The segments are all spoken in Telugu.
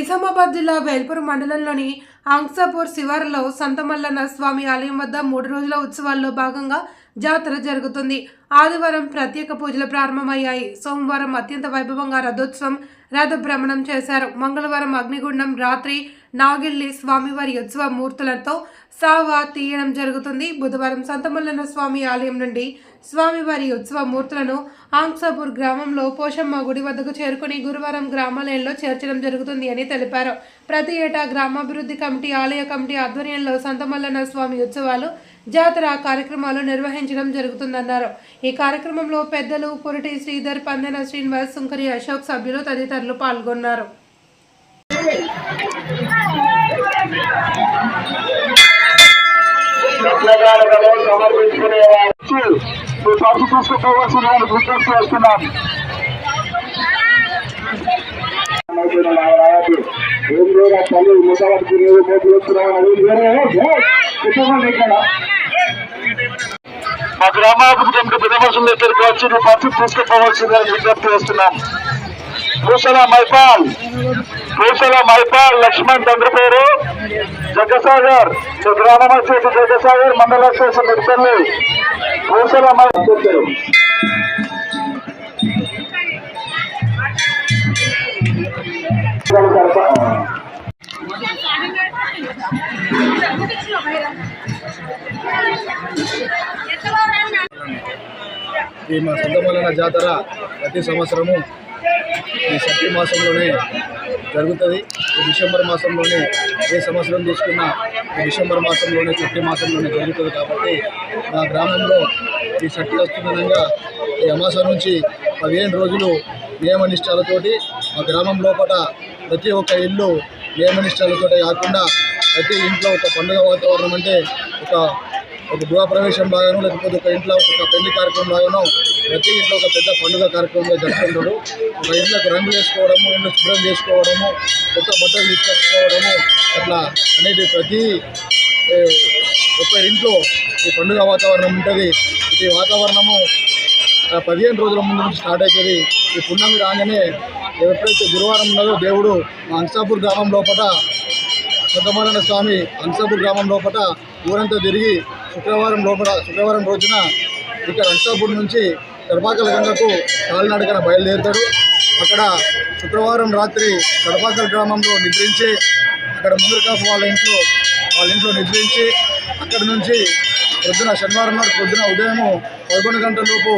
నిజామాబాద్ జిల్లా వేల్పూర్ మండలంలోని అంక్సాపూర్ శివారులో సంతమల్లన్న స్వామి ఆలయం వద్ద మూడు రోజుల ఉత్సవాల్లో భాగంగా జాతర జరుగుతుంది. ఆదివారం ప్రత్యేక పూజలు ప్రారంభమయ్యాయి. సోమవారం అత్యంత వైభవంగా రథోత్సవం రథ భ్రమణం చేశారు. మంగళవారం అగ్నిగుండం రాత్రి నాగిల్లి స్వామివారి ఉత్సవ మూర్తులతో సావా తీయడం జరుగుతుంది. బుధవారం సంతమల్లన్న స్వామి ఆలయం నుండి స్వామివారి ఉత్సవ మూర్తులను ఆంక్సాపూర్ గ్రామంలో పోషమ్మ గుడి వద్దకు చేరుకుని గురువారం గ్రామాలయంలో చేర్చడం జరుగుతుంది అని తెలిపారు. ప్రతి ఏటా గ్రామాభివృద్ధి కమిటీ ఆలయ కమిటీ ఆధ్వర్యంలో సంతమల్లన్న స్వామి ఉత్సవాలు జాతర కార్యక్రమాలు నిర్వహించడం జరుగుతుందన్నారు. ఈ కార్యక్రమంలో పెద్దలు పురిటి శ్రీధర్ పందెన శ్రీనివాస్ సుంకరి అశోక్ సభ్యులు తదితరులు పాల్గొన్నారు. రత్నగానకలో సమర్పించుకునే వారికి మీ పర్సు తీసుకుపోవాల్సిన వారు విజ్ఞప్తి చేస్తున్నాను ఏం లేదా తల్లి ముసవరికి నీవు మోపు వస్తున్నావు ఇక్కడ మా గ్రామాభివృద్ధి కమిటీ విధమర్శల దగ్గరికి వచ్చి నీ పర్సు తీసుకుపోవాల్సిందని విజ్ఞప్తి చేస్తున్నాం. భూషణ మైపాల్ భూషణ మైపాల్ లక్ష్మణ్ తండ్రి పేరు జగసాగర్ గ్రామం వచ్చేసి జగసాగర్ మండల వచ్చేసి మిడతల్లి భూషణ మైపాల్ Thank you. ఈ మా సొంతమల్లన జాతర ప్రతి సంవత్సరము ఈ సత్య మాసంలోనే జరుగుతుంది. ఈ డిసెంబర్ మాసంలోనే ఏ సంవత్సరం తీసుకున్నా ఈ డిసెంబర్ మాసంలోనే సత్య మాసంలోనే జరుగుతుంది కాబట్టి మా గ్రామంలో ఈ సత్య వస్తుందనంగా ఈ అమాస నుంచి పదిహేను రోజులు నియమనిష్టాలతోటి మా గ్రామం లోపల ప్రతి ఒక్క ఇల్లు నియమనిష్టాలతోటే కాకుండా ప్రతి ఇంట్లో ఒక పండుగ వాతావరణం అంటే ఒక ఒక గృహప్రవేశం లాగానో లేకపోతే ఒక ఇంట్లో ఒక పెళ్ళి కార్యక్రమం లాగానో ప్రతి ఇంట్లో ఒక పెద్ద పండుగ కార్యక్రమంగా జరుపుకుంటారు. ఒక ఇంట్లోకి రంగులు వేసుకోవడము ఇంట్లో శుభ్రం చేసుకోవడము కొత్త బట్టలు తీసుకొచ్చుకోవడము అట్లా అనేది ప్రతి ఒక ఇంట్లో ఈ పండుగ వాతావరణం ఉంటుంది. ఈ వాతావరణము పదిహేను రోజుల ముందు నుంచి స్టార్ట్ అవుతుంది ఈ పున్నమి రాగానే ఎప్పుడైతే గురువారం ఉన్నదో దేవుడు మా అంశాపూర్ గ్రామం లోపల సద్దమాలన స్వామి అంశాపూర్ గ్రామం లోపల ఊరంతా తిరిగి శుక్రవారం లోపల శుక్రవారం రోజున ఇక్కడ అంశాపూర్ నుంచి కడపాకల గంగకు కాలినడకన బయలుదేరుతాడు అక్కడ శుక్రవారం రాత్రి కడపాకల గ్రామంలో నిద్రించి అక్కడ ముందర వాళ్ళ ఇంట్లో వాళ్ళ ఇంట్లో నిద్రించి అక్కడ నుంచి పొద్దున శనివారం నాడు పొద్దున ఉదయము పదకొండు గంటల లోపు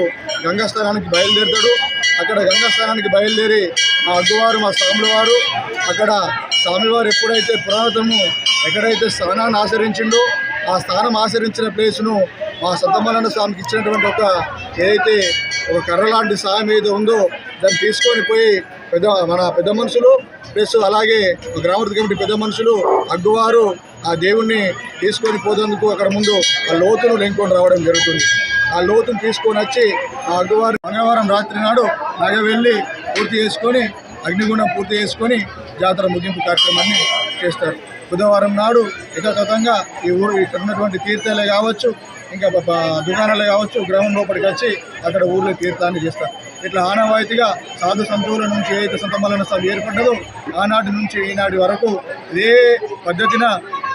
గంగాస్థానానికి బయలుదేరుతాడు. అక్కడ గంగాస్థానానికి బయలుదేరి మా అగ్గువారు మా స్వాముల వారు అక్కడ స్వామివారు ఎప్పుడైతే పురాతనము ఎక్కడైతే స్నానాన్ని ఆచరించిండో ఆ స్థానం ఆచరించిన ప్లేస్ను మా సత్తమలన్న స్వామికి ఇచ్చినటువంటి ఒక ఏదైతే ఒక కర్ర లాంటి సాయం ఏదో ఉందో దాన్ని తీసుకొని పోయి పెద్ద మన పెద్ద మనుషులు ప్లస్ అలాగే గ్రామీణ కమిటీ పెద్ద మనుషులు అగ్గువారు ఆ దేవుణ్ణి తీసుకొని పోయేందుకు అక్కడ ముందు ఆ లోతును లెంకొని రావడం జరుగుతుంది. ఆ లోతును తీసుకొని వచ్చి ఆ అగ్గువారు మంగళవారం రాత్రి నాడు నగ వెళ్ళి పూర్తి చేసుకొని అగ్నిగుండం పూర్తి చేసుకొని జాతర ముగింపు కార్యక్రమాన్ని చేస్తారు. బుధవారం నాడు యథాతథంగా ఈ ఊరు ఇక్కడ ఉన్నటువంటి తీర్థాలే కావచ్చు ఇంకా దుకాణాలు కావచ్చు గ్రామం లోపలికి వచ్చి అక్కడ ఊర్లో తీర్థాన్ని చేస్తారు. ఇట్లా ఆనవాయితీగా సాధు సంతువుల నుంచి ఏదైతే సంతమలన సభ ఏర్పడ్డదో ఆనాటి నుంచి ఈనాటి వరకు ఇదే పద్ధతిన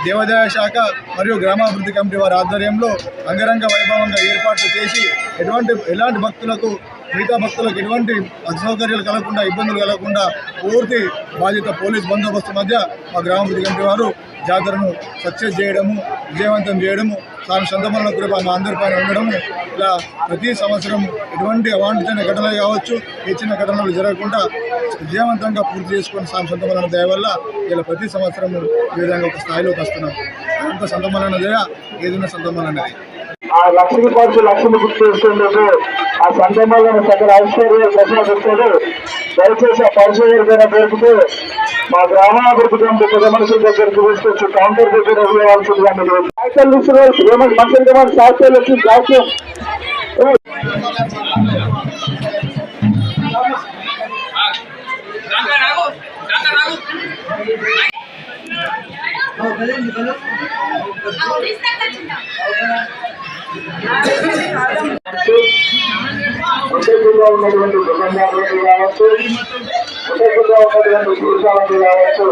దేవాదాయ శాఖ మరియు గ్రామాభివృద్ధి కమిటీ వారి ఆధ్వర్యంలో అంగరంగ వైభవంగా ఏర్పాట్లు చేసి ఎటువంటి ఎలాంటి భక్తులకు మిగతా భక్తులకు ఎటువంటి అసౌకర్యాలు కలగకుండా ఇబ్బందులు కలగకుండా పూర్తి బాధ్యత పోలీస్ బందోబస్తు మధ్య మా గ్రామాభివృద్ధి కమిటీ వారు జాతరను సక్సెస్ చేయడము విజయవంతం చేయడము తాను సొంతమల్ల కృప మా అందరిపైన ఉండడము. ఇలా ప్రతి సంవత్సరం ఎటువంటి అవాంఛన ఘటనలు కావచ్చు ఏ చిన్న ఘటనలు జరగకుండా విజయవంతంగా పూర్తి చేసుకుని సామి సొంతమల్లన దయ వల్ల ఇలా ప్రతి సంవత్సరం ఈ విధంగా ఒక స్థాయిలోకి వస్తున్నాం. అంత సొంతమల్లన దయ ఏదైనా సొంతమల్లనది ఆ లక్ష్మి పరుచు లక్ష్మి గుర్తు చేస్తుండదు ఆ సందర్భంలో సకల ఐశ్వర్యాలు ప్రసాదిస్తాడు దయచేసి ఆ ఎవరికైనా దొరికితే మా గ్రామాభివృద్ధి కమిటీ పెద్ద మనుషుల దగ్గరికి తీసుకొచ్చి కౌంటర్ దగ్గర ఇవ్వాల్సిందిగా మీరు సాహిత్యాలు తీసుకున్నారు ఏమంటే మనుషులు ఏమంటే సాహిత్యాలు వచ్చి సాహిత్యం సొసైటీలో ఉన్నటువంటి దుకాణదారులు కావచ్చు విశేషంగా ఉన్నటువంటి పురుషాలకు కావచ్చు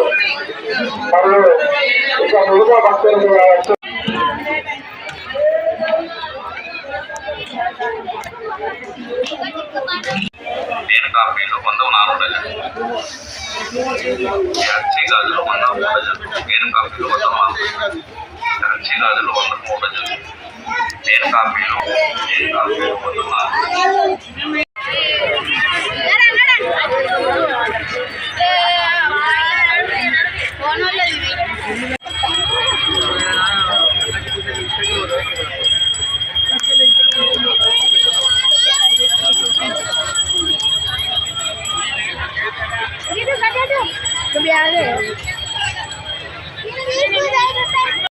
మరియు ఇక మిగతా భక్తులకు కావచ్చు నేను కాఫీలో వంద నాలుగు డజన్ గాజులు వంద మూడు డజన్ నేను కాఫీలో వంద నాలుగు గాజులు వంద నేను కాఫీలో నేను కాఫీలో